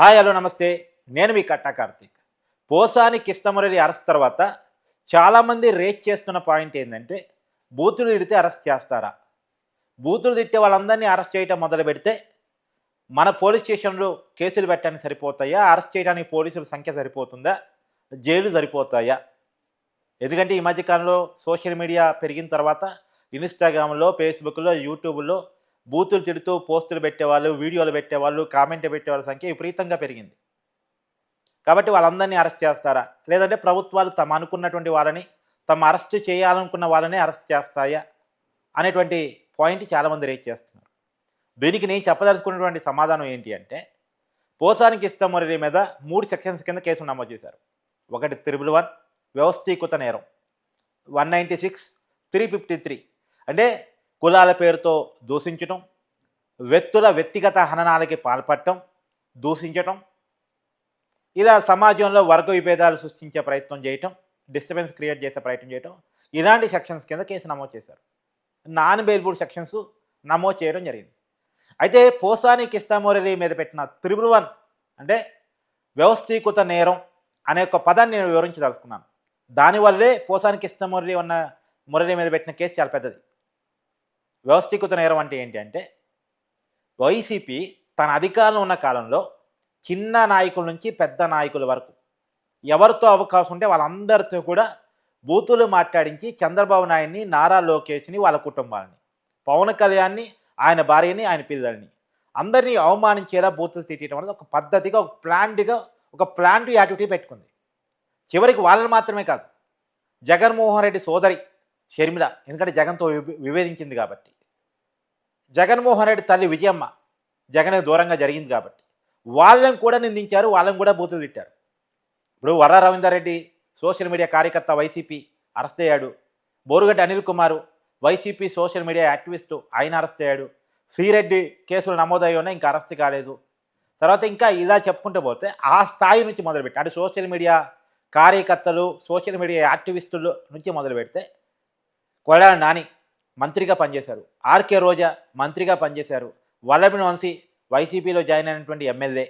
Hi hello నమస్తే. నేను మీ కట్టా కార్తీక్. పోసాని కిష్టమురళి అరెస్ట్ తర్వాత చాలామంది రేట్ చేస్తున్న పాయింట్ ఏంటంటే బూతులు తిడితే అరెస్ట్ చేస్తారా? బూతులు తిట్టే వాళ్ళందరినీ అరెస్ట్ చేయటం మొదలు పెడితే మన పోలీస్ స్టేషన్లో కేసులు పెట్టడానికి సరిపోతాయా? అరెస్ట్ చేయడానికి పోలీసుల సంఖ్య సరిపోతుందా? జైలు సరిపోతాయా? ఎందుకంటే ఈ మధ్యకాలంలో సోషల్ మీడియా పెరిగిన తర్వాత ఇన్స్టాగ్రామ్లో ఫేస్బుక్లో యూట్యూబ్లో బూతులు తిడుతూ పోస్టులు పెట్టేవాళ్ళు వీడియోలు పెట్టేవాళ్ళు కామెంట్ పెట్టేవాళ్ళ సంఖ్య విపరీతంగా పెరిగింది. కాబట్టి వాళ్ళందరినీ అరెస్ట్ చేస్తారా? లేదంటే ప్రభుత్వాలు తమ అనుకున్నటువంటి వాళ్ళని తమ అరెస్ట్ చేయాలనుకున్న వాళ్ళని అరెస్ట్ చేస్తాయా? అనేటువంటి పాయింట్ చాలామంది రేట్ చేస్తున్నారు. దీనికి నేను చెప్పదలుచుకున్నటువంటి సమాధానం ఏంటి అంటే పోసానికి ఇష్టమరి మీద మూడు సెక్షన్స్ కింద కేసు నమోదు చేశారు. ఒకటి త్రిబుల్ వన్ వ్యవస్థీకృత నేరం one ninety six three fifty three. అంటే కులాల పేరుతో దూషించటం వ్యక్తుల వ్యక్తిగత హననాలకి పాల్పడటం దూషించటం ఇలా సమాజంలో వర్గ విభేదాలు సృష్టించే ప్రయత్నం చేయటం డిస్టర్బెన్స్ క్రియేట్ చేసే ప్రయత్నం చేయటం ఇలాంటి సెక్షన్స్ కింద కేసు నమోదు చేశారు. నాన్ బెయిల్బుల్ సెక్షన్స్ నమోదు చేయడం జరిగింది. అయితే పోసాని కిస్తామోరలి మీద పెట్టిన త్రిబుల్ వన్ అంటే వ్యవస్థీకృత నేరం అనే ఒక పదాన్ని నేను వివరించదలుచుకున్నాను. దానివల్లే పోసాని కిస్తామోరలి ఉన్న మురళి మీద పెట్టిన కేసు చాలా పెద్దది. వ్యవస్థీకృత నేరం అంటే ఏంటి అంటే వైసీపీ తన అధికారంలో ఉన్న కాలంలో చిన్న నాయకుల నుంచి పెద్ద నాయకుల వరకు ఎవరితో అవకాశం ఉంటే వాళ్ళందరితో కూడా బూతులు మాట్లాడించి చంద్రబాబు నాయుడిని నారా లోకేష్ని వాళ్ళ కుటుంబాలని పవన్ కళ్యాణ్ని ఆయన భార్యని ఆయన పిల్లల్ని అందరినీ అవమానించేలా బూతులు తిట్టడం అనేది ఒక పద్ధతిగా ఒక ప్లాంట్గా ఒక ప్లాంట్ యాక్టివిటీ పెట్టుకుంది. చివరికి వాళ్ళని మాత్రమే కాదు జగన్మోహన్ రెడ్డి సోదరి షర్మిల ఎందుకంటే జగన్తో విభ- విభేదించింది కాబట్టి. జగన్మోహన్ రెడ్డి తల్లి విజయమ్మ జగన్ దూరంగా జరిగింది కాబట్టి. వాళ్ళని కూడా నిందించారు వాళ్ళని కూడా బూతులు తిట్టారు. ఇప్పుడు వర్ర రవీందర్ రెడ్డి సోషల్ మీడియా కార్యకర్త వైసీపీ అరెస్ట్ అయ్యాడు. Borugadda Anil Kumar YCP social media activist ఆయన అరెస్ట్ అయ్యాడు. శ్రీరెడ్డి కేసులు నమోదయ్యి ఉన్నాయి ఇంకా అరెస్ట్ కాలేదు. తర్వాత ఇంకా ఇలా చెప్పుకుంటూ పోతే ఆ స్థాయి నుంచి మొదలుపెట్టి అంటే సోషల్ మీడియా కార్యకర్తలు సోషల్ మీడియా యాక్టివిస్టులు నుంచి మొదలు పెడితే కొడాల నాని మంత్రిగా పనిచేశారు. ఆర్కే రోజా మంత్రిగా పనిచేశారు. వల్లభిని వంశీ వైసీపీలో జాయిన్ అయినటువంటి ఎమ్మెల్యే.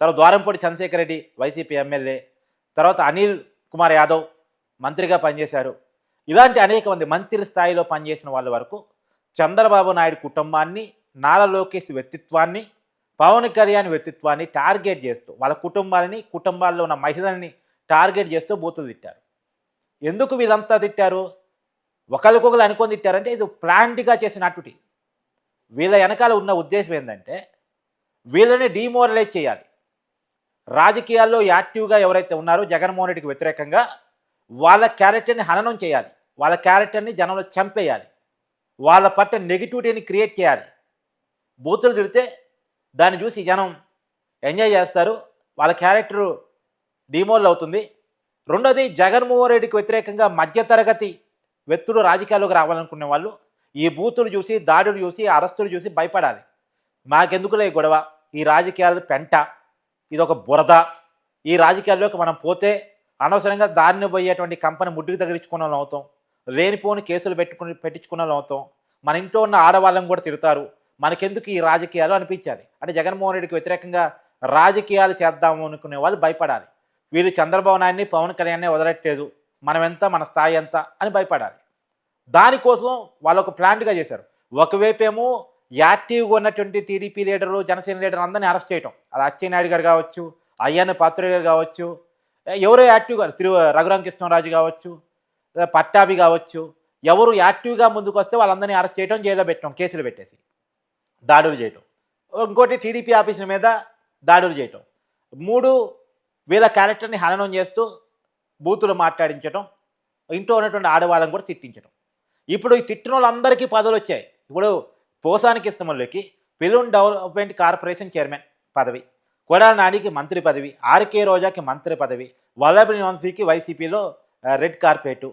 తర్వాత ద్వారంపూడి చంద్రశేఖర్ రెడ్డి వైసీపీ ఎమ్మెల్యే. తర్వాత అనిల్ కుమార్ యాదవ్ మంత్రిగా పనిచేశారు. ఇలాంటి అనేక మంది మంత్రి స్థాయిలో పనిచేసిన వాళ్ళ వరకు చంద్రబాబు నాయుడు కుటుంబాన్ని నారా లోకేష్ వ్యక్తిత్వాన్ని పవన్ కళ్యాణ్ వ్యక్తిత్వాన్ని టార్గెట్ చేస్తూ వాళ్ళ కుటుంబాలని కుటుంబాల్లో ఉన్న మహిళల్ని టార్గెట్ చేస్తూ బూతులు తిట్టారు. ఎందుకు వీళ్ళంతా తిట్టారు? ఒకరికొకరు అనుకొని తిట్టారంటే ఇది ప్లాంట్గా చేసిన అటుటి. వీళ్ళ వెనకాల ఉన్న ఉద్దేశం ఏంటంటే వీళ్ళని డీమోరలైజ్ చేయాలి. రాజకీయాల్లో యాక్టివ్గా ఎవరైతే ఉన్నారో జగన్మోహన్ రెడ్డికి వ్యతిరేకంగా వాళ్ళ క్యారెక్టర్ని హననం చేయాలి. వాళ్ళ క్యారెక్టర్ని జనంలో చంపేయాలి. వాళ్ళ పట్ల నెగిటివిటీని క్రియేట్ చేయాలి. బూతులు తిడితే దాన్ని చూసి జనం ఎంజాయ్ చేస్తారు. వాళ్ళ క్యారెక్టరు డిమోల్ అవుతుంది. రెండోది జగన్మోహన్ రెడ్డికి వ్యతిరేకంగా మధ్యతరగతి వ్యక్తులు రాజకీయాల్లోకి రావాలనుకునే వాళ్ళు ఈ బూతులు చూసి దాడులు చూసి అరెస్టులు చూసి భయపడాలి. మాకెందుకులే ఈ గొడవ? ఈ రాజకీయాలు పెంట. ఇది ఒక బురద. ఈ రాజకీయాల్లోకి మనం పోతే అనవసరంగా దారిని పోయేటువంటి కంపెనీ ముడ్డుకు తగిలించుకున్న వాళ్ళం అవుతాం. లేనిపోని కేసులు పెట్టుకుని పెట్టించుకున్న అవుతాం. మన ఇంట్లో ఉన్న ఆడవాళ్ళని కూడా తిడతారు. మనకెందుకు ఈ రాజకీయాలు అనిపించాలి? అంటే జగన్మోహన్ రెడ్డికి వ్యతిరేకంగా రాజకీయాలు చేద్దాము అనుకునే వాళ్ళు భయపడాలి. వీళ్ళు చంద్రబాబు నాయుడిని పవన్ కళ్యాణ్ని వదలట్లేదు. మనం ఎంత మన స్థాయి ఎంత అని భయపడాలి. దానికోసం వాళ్ళు ఒక ప్లాంట్గా చేశారు. ఒకవేపేమో యాక్టివ్గా ఉన్నటువంటి టీడీపీ లీడర్లు జనసేన లీడర్ అందరినీ అరెస్ట్ చేయటం. అది అచ్చెన్నాయుడు గారు కావచ్చు అయ్యన్న పాత్ర గారు కావచ్చు ఎవరో యాక్టివ్గా తిరు రఘురామ కృష్ణరాజు కావచ్చు పట్టాభి కావచ్చు ఎవరు యాక్టివ్గా ముందుకు వస్తే వాళ్ళందరినీ అరెస్ట్ చేయడం జైల్లో పెట్టడం కేసులు పెట్టేసి దాడులు చేయటం. ఇంకోటి టీడీపీ ఆఫీసుల మీద దాడులు చేయటం. మూడు వీళ్ళ క్యారెక్టర్ని హననం చేస్తూ బూతులు మాట్లాడించడం ఇంట్లో ఉన్నటువంటి ఆడవాళ్ళని కూడా తిట్టించడం ఇప్పుడు ఈ తిట్టిన వాళ్ళందరికీ పదవులు వచ్చాయి. ఇప్పుడు పోసానికి ఇస్తమల్లోకి పిలున్ డెవలప్మెంట్ కార్పొరేషన్ చైర్మన్ పదవి కొడాల నానికి మంత్రి పదవి ఆర్కే రోజాకి మంత్రి పదవి వల్లభని వంశీకి వైసీపీలో రెడ్ కార్పెట్.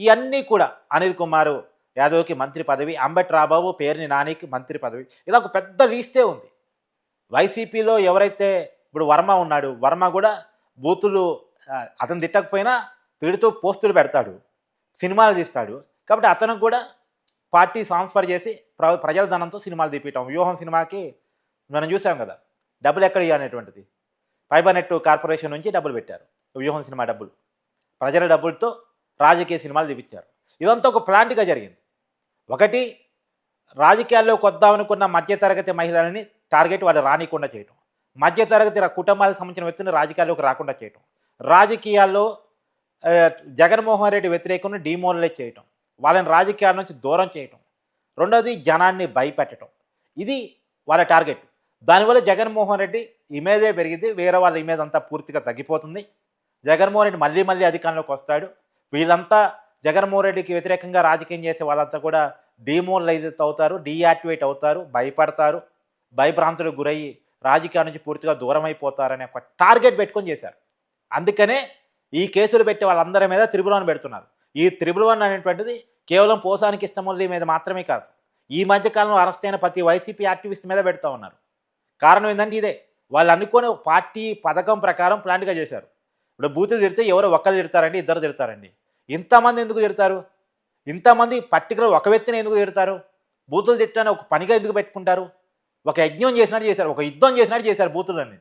ఇవన్నీ కూడా అనిల్ కుమార్ యాదవ్కి మంత్రి పదవి అంబట్ రాబాబు పేరుని నానికి మంత్రి పదవి. ఇలా ఒక పెద్ద లీస్టే ఉంది. వైసీపీలో ఎవరైతే ఇప్పుడు వర్మ ఉన్నాడు వర్మ కూడా బూతులు అతను తిట్టకపోయినా వీడితో పోస్టులు పెడతాడు సినిమాలు తీస్తాడు. కాబట్టి అతను కూడా పార్టీ ట్రాన్స్ఫర్ చేసి ప్ర ప్రజల ధనంతో సినిమాలు తీపియటం. వ్యూహం సినిమాకి మనం చూసాం కదా డబ్బులు ఎక్కడ ఇవ్వనేటువంటిది ఫైబర్ నెట్ కార్పొరేషన్ నుంచి డబ్బులు పెట్టారు. వ్యూహం సినిమా డబ్బులు. ప్రజల డబ్బులతో రాజకీయ సినిమాలు తీపించారు ఇదంతా ఒక ప్లాంట్గా జరిగింది. ఒకటి రాజకీయాల్లో కొద్దామనుకున్న మధ్యతరగతి మహిళలని టార్గెట్ వాళ్ళు రానికుండా చేయటం. మధ్యతరగతి కుటుంబాలకు సంబంధించిన వ్యక్తులను రాజకీయాల్లోకి రాకుండా చేయటం. రాజకీయాల్లో జగన్మోహన్ రెడ్డి వ్యతిరేకంగా డిమోనలైజ్ చేయటం వాళ్ళని రాజకీయాల నుంచి దూరం చేయటం రెండోది జనాన్ని భయపెట్టడం ఇది వాళ్ళ టార్గెట్. దానివల్ల జగన్మోహన్ రెడ్డి ఇమేజే పెరిగింది వేరే వాళ్ళ ఇమేజ్ అంతా పూర్తిగా తగ్గిపోతుంది. జగన్మోహన్ రెడ్డి మళ్ళీ మళ్ళీ అధికారంలోకి వస్తాడు. వీళ్ళంతా జగన్మోహన్ రెడ్డికి వ్యతిరేకంగా రాజకీయం చేసే వాళ్ళంతా కూడా డిమోనలైజ్ అవుతారు డీయాక్టివేట్ అవుతారు భయపడతారు భయభ్రాంతులకు గురయ్యి రాజకీయాల నుంచి పూర్తిగా దూరం అయిపోతారనే ఒక టార్గెట్ పెట్టుకొని చేశారు. అందుకనే ఈ కేసులు పెట్టే వాళ్ళందరి మీద త్రిబుల్ వన్ పెడుతున్నారు. ఈ త్రిబుల్ వన్ అనేటువంటిది కేవలం పోసానికి ఇష్టముల్లి మీద మాత్రమే కాదు. ఈ మధ్యకాలంలో అరెస్ట్ అయిన ప్రతి వైసీపీ యాక్టివిస్ట్ మీద పెడుతూ ఉన్నారు. కారణం ఏంటంటే ఇదే. వాళ్ళు అనుకునే ఒక పార్టీ పథకం ప్రకారం ప్లాన్గా చేశారు. ఇప్పుడు బూతులు తిడితే ఎవరో ఒక్కరు తిడతారండి ఇద్దరు తిడతారండి. ఇంతమంది ఎందుకు తిడతారు? ఇంతమంది పర్టికులర్ ఒక వ్యక్తిని ఎందుకు తిడతారు? బూతులు తిట్టని ఒక పనిగా ఎందుకు పెట్టుకుంటారు? ఒక యజ్ఞం చేసినట్టు చేశారు ఒక యుద్ధం చేసినట్టు చేశారు బూతులని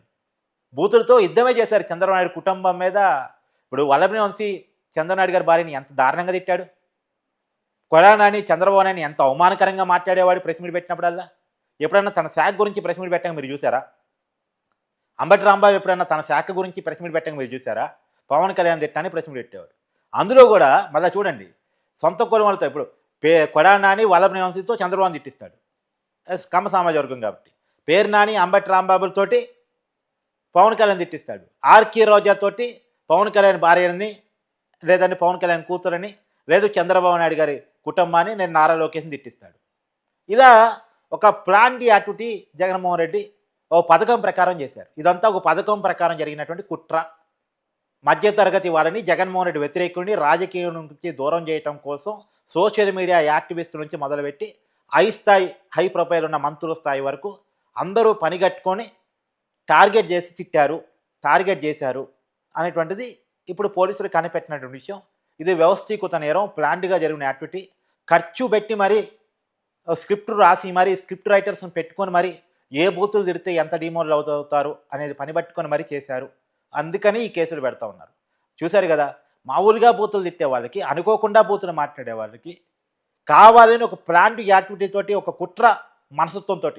బూతులతో యుద్ధమే చేశారు చంద్రబాబు కుటుంబం మీద. ఇప్పుడు వల్లభని వంశీ చంద్రనాయుడు గారి భార్యని ఎంత దారుణంగా తిట్టాడు? కొడానాని చంద్రబాబు నాయుడు ఎంత అవమానకరంగా మాట్లాడేవాడు ప్రెస్ మీట్ పెట్టినప్పుడల్లా? ఎప్పుడన్నా తన శాఖ గురించి ప్రెస్ మీట్ పెట్టాక మీరు చూసారా అంబటి రాంబాబు ఎప్పుడన్నా తన శాఖ గురించి ప్రెస్ మీట్ పెట్టాక మీరు చూసారా పవన్ కళ్యాణ్ తిట్టాన్ని ప్రెస్ మీట్ పెట్టేవాడు. అందులో కూడా మళ్ళీ చూడండి సొంత కులమలతో ఇప్పుడు పే కొడానాని వల్లభని వంశీతో చంద్రబాబు తిట్టిస్తాడు. కమ్మ సమాజ వర్గం కాబట్టి. పేరు నాని అంబటి రాంబాబులతోటి పవన్ కళ్యాణ్ తిట్టిస్తాడు. ఆర్కే రోజాతోటి పవన్ కళ్యాణ్ భార్యని లేదంటే పవన్ కళ్యాణ్ కూతురని లేదు చంద్రబాబు నాయుడు గారి కుటుంబాన్ని నేను నారా లోకేష్ని తిట్టిస్తాడు. ఇలా ఒక ప్లాన్ యాక్టివిటీ జగన్మోహన్ రెడ్డి ఓ పథకం ప్రకారం చేశారు. ఇదంతా ఒక పథకం ప్రకారం జరిగినటువంటి కుట్ర. మధ్యతరగతి వారిని జగన్మోహన్ రెడ్డి వ్యతిరేకుడిని రాజకీయం నుంచి దూరం చేయటం కోసం సోషల్ మీడియా యాక్టివిస్ట్ నుంచి మొదలుపెట్టి హై స్థాయి హై ప్రొఫైల్ ఉన్న మంత్రుల స్థాయి వరకు అందరూ పనిగట్టుకొని టార్గెట్ చేసి తిట్టారు టార్గెట్ చేశారు అనేటువంటిది ఇప్పుడు పోలీసులు కనిపెట్టినటువంటి విషయం. ఇది వ్యవస్థీకృత నేరం ప్లాంట్గా జరిగిన యాక్టివిటీ. ఖర్చు పెట్టి మరి స్క్రిప్ట్ రాసి మరి స్క్రిప్ట్ రైటర్స్ని పెట్టుకొని మరి ఏ బూతులు తిడితే ఎంత డిమోల్ అవుతారు అనేది పని పట్టుకొని మరీ చేశారు. అందుకని ఈ కేసులు పెడతా ఉన్నారు. చూశారు కదా మామూలుగా బూతులు తిట్టే వాళ్ళకి అనుకోకుండా బూతులు మాట్లాడే వాళ్ళకి కావాలని ఒక ప్లాంట్ యాక్టివిటీ తోటి ఒక కుట్ర మనసత్వంతో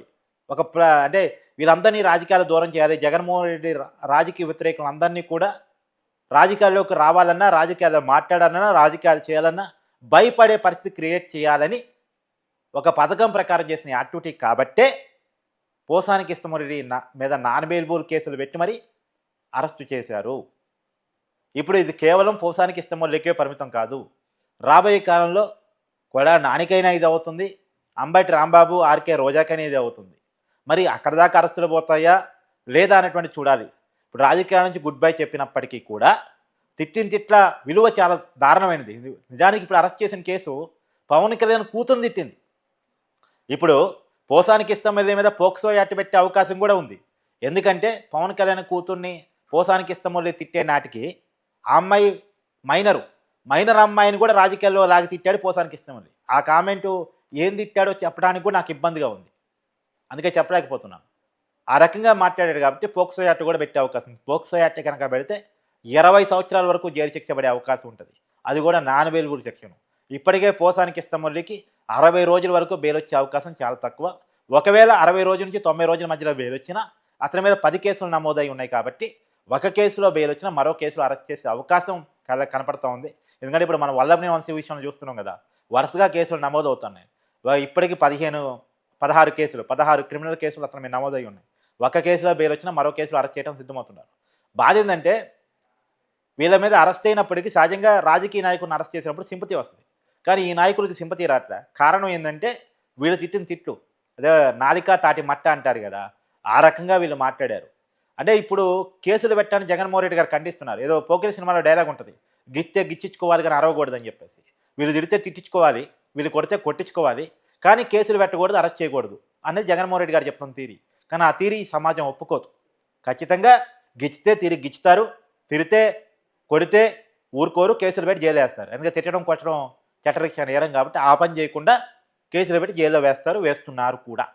ఒక అంటే వీళ్ళందరినీ రాజకీయాలు దూరం చేయాలి. జగన్మోహన్ రెడ్డి రాజకీయ వ్యతిరేకులందరినీ కూడా రాజకీయాల్లోకి రావాలన్నా రాజకీయాల్లో మాట్లాడాలన్నా రాజకీయాలు చేయాలన్నా భయపడే పరిస్థితి క్రియేట్ చేయాలని ఒక పథకం ప్రకారం చేసిన యాక్టివిటీ కాబట్టే పోసానికి ఇష్టమరెడ్డి నా మీద నాన్ బెయిల్బుల్ కేసులు పెట్టి మరి అరెస్టు చేశారు. ఇప్పుడు ఇది కేవలం పోసానికి ఇష్టమల్లకే పరిమితం కాదు. రాబోయే కాలంలో కూడా నానికైనా ఇది అవుతుంది. అంబటి రాంబాబు ఆర్కే రోజాకైనా ఇది అవుతుంది. మరి అక్కడ దాకా అరెస్టులు పోతాయా లేదా అనేటువంటి చూడాలి. ఇప్పుడు రాజకీయాల నుంచి గుడ్ బై చెప్పినప్పటికీ కూడా తిట్టిన తిట్ల విలువ చాలా దారుణమైనది. నిజానికి ఇప్పుడు అరెస్ట్ చేసిన కేసు పవన్ కళ్యాణ్ కూతురు తిట్టింది. ఇప్పుడు పోసానికి ఇష్టం మీద పోక్సో యాట్ పెట్టే అవకాశం కూడా ఉంది. ఎందుకంటే పవన్ కళ్యాణ్ కూతుర్ని పోసానికి ఇష్టం తిట్టే నాటికి ఆ అమ్మాయి మైనరు. మైనర్ అమ్మాయిని కూడా రాజకీయాల్లో లాగి తిట్టాడు పోసానికి ఇష్టం ఆ కామెంటు ఏం తిట్టాడో చెప్పడానికి కూడా నాకు ఇబ్బందిగా ఉంది. అందుకే చెప్పలేకపోతున్నాను. ఆ రకంగా మాట్లాడాడు కాబట్టి పోక్సో యాక్ట్ కూడా పెట్టే అవకాశం ఉంది. పోక్సో యాక్ట్ కనుక పెడితే ఇరవై సంవత్సరాల వరకు జైలు శిక్ష పడే అవకాశం ఉంటుంది. అది కూడా నాన్ బెయిల్బుల్ శిక్షను. ఇప్పటికే పోసానికి ఇష్టమల్లికి అరవై రోజుల వరకు బెయిల్ వచ్చే అవకాశం చాలా తక్కువ. ఒకవేళ అరవై రోజుల నుంచి తొంభై రోజుల మధ్యలో బెయిల్ వచ్చినా అతని మీద పది కేసులు నమోదై ఉన్నాయి కాబట్టి ఒక కేసులో బెయిల్ వచ్చినా మరో కేసులో అరెస్ట్ చేసే అవకాశం కల కనపడతా ఉంది. ఎందుకంటే ఇప్పుడు మనం వల్లభని వంశీ విషయంలో చూస్తున్నాం కదా వరుసగా కేసులు నమోదు అవుతున్నాయి ఇప్పటికి పదిహేను పదహారు కేసులు పదహారు క్రిమినల్ కేసులు అతని మీద నమోదై ఉన్నాయి. ఒక కేసులో బెయిల్ వచ్చినా మరో కేసులో అరెస్ట్ చేయడం సిద్ధమవుతున్నారు. బాధ ఏంటంటే వీళ్ళ మీద అరెస్ట్ అయినప్పటికీ సహజంగా రాజకీయ నాయకులను అరెస్ట్ చేసినప్పుడు సింపతి వస్తుంది. కానీ ఈ నాయకులకి సింపతి రాట్ల? కారణం ఏంటంటే వీళ్ళు తిట్టిన తిట్లు. అదే నాలిక తాటి మట్ట అంటారు కదా ఆ రకంగా వీళ్ళు మాట్లాడారు. అంటే ఇప్పుడు కేసులు పెట్టాలని జగన్మోహన్ రెడ్డి గారు ఖండిస్తున్నారు. ఏదో పోకిరి సినిమాలో డైలాగ్ ఉంటుంది. గిట్టే గిచ్చించుకోవాలి కానీ అరవకూడదని చెప్పేసి. వీళ్ళు తిడితే తిట్టించుకోవాలి వీళ్ళు కొడితే కొట్టించుకోవాలి కానీ కేసులు పెట్టకూడదు అరెస్ట్ చేయకూడదు అనేది జగన్మోహన్ రెడ్డి గారు చెప్తున్న తీరి. కానీ ఆ తీరి సమాజం ఒప్పుకోదు. ఖచ్చితంగా గిచ్చితే తిరిగి గిచ్చుతారు తిరితే కొడితే ఊరుకోరు కేసులు పెట్టి జైలు వేస్తారు. ఎందుకంటే తిట్టడం కొట్టడం చట్టరీక్ష నేరం కాబట్టి ఆ పని చేయకుండా కేసులు పెట్టి జైల్లో వేస్తారు వేస్తున్నారు కూడా.